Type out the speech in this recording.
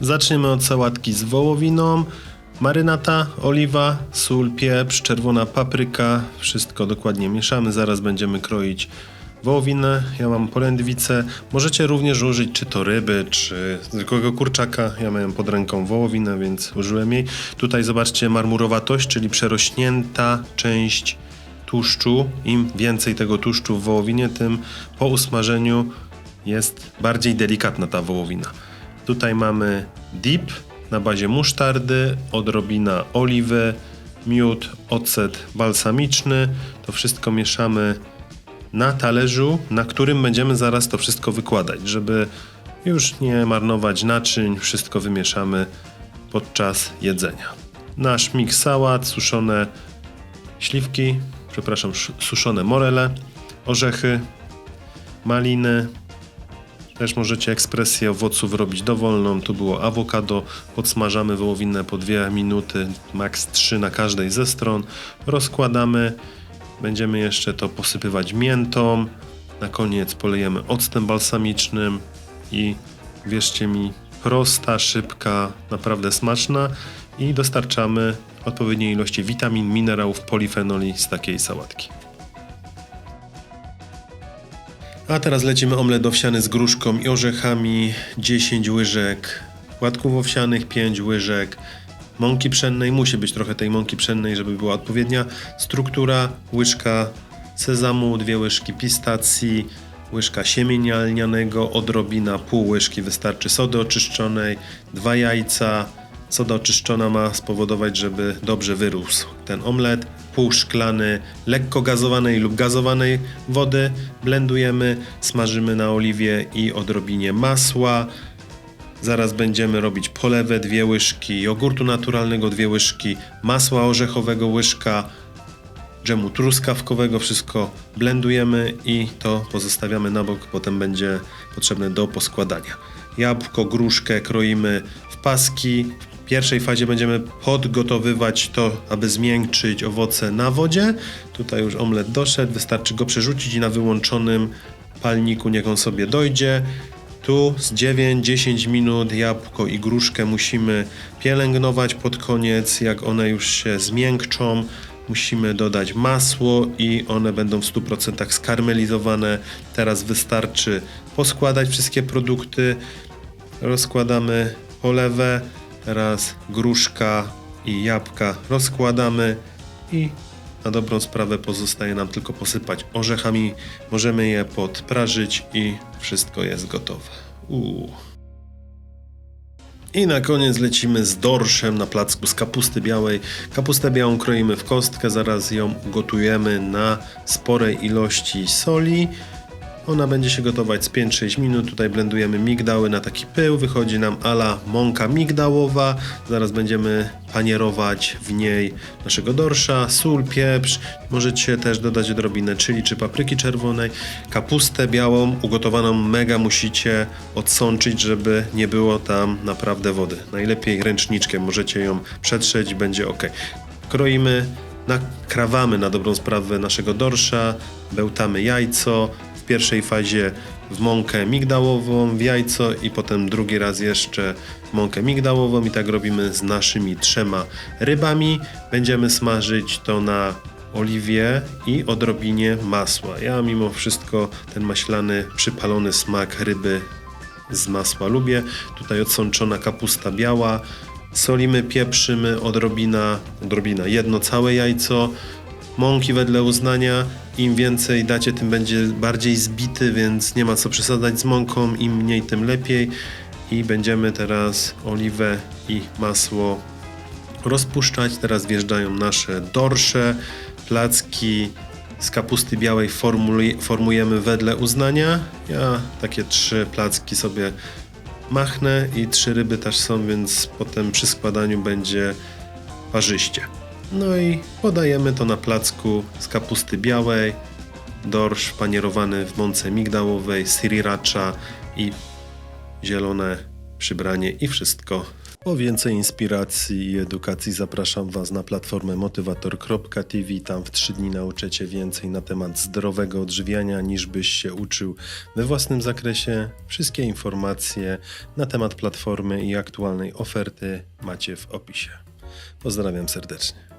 Zaczniemy od sałatki z wołowiną. Marynata, oliwa, sól, pieprz, czerwona papryka. Wszystko dokładnie mieszamy. Zaraz będziemy kroić wołowinę. Ja mam polędwicę. Możecie również użyć czy to ryby, czy zwykłego kurczaka. Ja miałem pod ręką wołowinę, więc użyłem jej. Tutaj zobaczcie marmurowatość, czyli przerośnięta część tłuszczu. Im więcej tego tłuszczu w wołowinie, tym po usmażeniu jest bardziej delikatna ta wołowina. Tutaj mamy dip na bazie musztardy, odrobina oliwy, miód, ocet balsamiczny. To wszystko mieszamy na talerzu, na którym będziemy zaraz to wszystko wykładać, żeby już nie marnować naczyń. Wszystko wymieszamy podczas jedzenia. Nasz miks sałat, suszone śliwki, przepraszam, sz- suszone morele, orzechy, maliny, też możecie ekspresję owoców robić dowolną. Tu było awokado. Podsmażamy wołowinę po 2 minuty, maks 3 na każdej ze stron. Rozkładamy. Będziemy jeszcze to posypywać miętą. Na koniec polejemy octem balsamicznym i wierzcie mi, prosta, szybka, naprawdę smaczna i dostarczamy odpowiedniej ilości witamin, minerałów, polifenoli z takiej sałatki. A teraz lecimy omlet owsiany z gruszką i orzechami, 10 łyżek płatków owsianych, 5 łyżek mąki pszennej, musi być trochę tej mąki pszennej, żeby była odpowiednia struktura, łyżka sezamu, dwie łyżki pistacji, łyżka siemienia lnianego, odrobina, pół łyżki. Wystarczy sody oczyszczonej, dwa jajca, Soda oczyszczona ma spowodować, żeby dobrze wyrósł ten omlet. Pół szklany lekko gazowanej lub gazowanej wody blendujemy, smażymy na oliwie i odrobinie masła. Zaraz będziemy robić polewę, dwie łyżki jogurtu naturalnego, dwie łyżki masła orzechowego, łyżka dżemu truskawkowego, wszystko blendujemy i to pozostawiamy na bok, potem będzie potrzebne do poskładania. Jabłko, gruszkę kroimy w paski. W pierwszej fazie będziemy podgotowywać to, aby zmiękczyć owoce na wodzie. Tutaj już omlet doszedł, wystarczy go przerzucić i na wyłączonym palniku niech on sobie dojdzie. Tu z 9-10 minut jabłko i gruszkę musimy pielęgnować pod koniec. Jak one już się zmiękczą, musimy dodać masło i one będą w 100% skarmelizowane. Teraz wystarczy poskładać wszystkie produkty. Rozkładamy polewę, teraz gruszka i jabłka rozkładamy i na dobrą sprawę pozostaje nam tylko posypać orzechami. Możemy je podprażyć i wszystko jest gotowe. Uuu. I na koniec lecimy z dorszem na placku z kapusty białej. Kapustę białą kroimy w kostkę, zaraz ją gotujemy na sporej ilości soli. Ona będzie się gotować z 5-6 minut. Tutaj blendujemy migdały na taki pył. Wychodzi nam ala mąka migdałowa. Zaraz będziemy panierować w niej naszego dorsza, sól, pieprz. Możecie też dodać odrobinę chili czy papryki czerwonej. Kapustę białą, ugotowaną mega musicie odsączyć, żeby nie było tam naprawdę wody. Najlepiej ręczniczkiem możecie ją przetrzeć będzie ok. Kroimy nakrawamy na dobrą sprawę naszego dorsza, bełtamy jajco, pierwszej fazie w mąkę migdałową, w jajco i potem drugi raz jeszcze mąkę migdałową i tak robimy z naszymi trzema rybami. Będziemy smażyć to na oliwie i odrobinie masła. Ja mimo wszystko ten maślany, przypalony smak ryby z masła lubię. Tutaj odsączona kapusta biała. Solimy, pieprzymy, odrobina, odrobina, jedno całe jajco, mąki wedle uznania. Im więcej dacie, tym będzie bardziej zbity, więc nie ma co przesadzać z mąką. Im mniej, tym lepiej. I będziemy teraz oliwę i masło rozpuszczać. Teraz wjeżdżają nasze dorsze, placki z kapusty białej formujemy wedle uznania. Ja takie trzy placki sobie machnę i trzy ryby też są, więc potem przy składaniu będzie parzyście. No i podajemy to na placku z kapusty białej, dorsz panierowany w mące migdałowej, sriracha i zielone przybranie i wszystko Po więcej inspiracji i edukacji zapraszam Was na platformę motywator.tv. Tam w 3 dni nauczycie więcej na temat zdrowego odżywiania niż byś się uczył we własnym zakresie. Wszystkie informacje na temat platformy i aktualnej oferty macie w opisie. Pozdrawiam serdecznie.